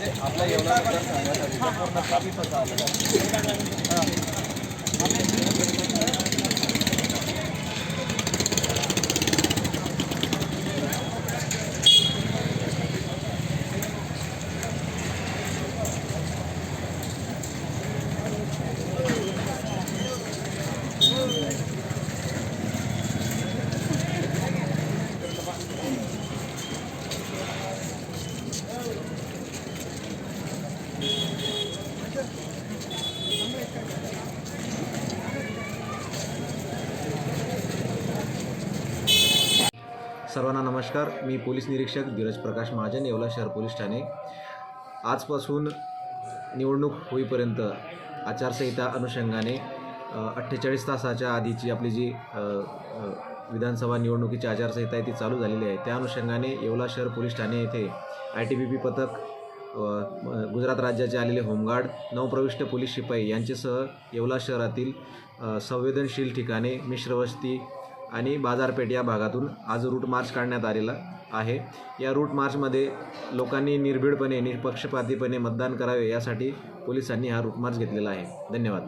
म्हणजे आपल्या एवढा मतदारसंघासाठी पूर्ण स्थापित होता सर्वांना नमस्कार. मी पोलीस निरीक्षक धीरज प्रकाश महाजन येवला शहर पोलीस ठाणे. आजपासून निवडणूक होईपर्यंत आचारसंहिता अनुषंगाने अठ्ठेचाळीस तासाच्या आधीची आपली जी विधानसभा निवडणुकीची आचारसंहिता आहे ती चालू झालेली आहे. त्या अनुषंगाने येवला शहर पोलीस ठाणे येथे आय टी बी पी पथक गुजरात राज्याचे आलेले होमगार्ड नवप्रविष्ट पोलीस शिपाई यांच्यासह येवला शहरातील संवेदनशील ठिकाणे मिश्रवस्ती आणि बाजारपेठ या भागातून आज रूट मार्च काढण्यात आलेला आहे. या रूट मार्चमध्ये लोकांनी निर्भीडपणे निष्पक्षपातीपणे मतदान करावे यासाठी पोलिसांनी हा रूट मार्च घेतलेला आहे. धन्यवाद.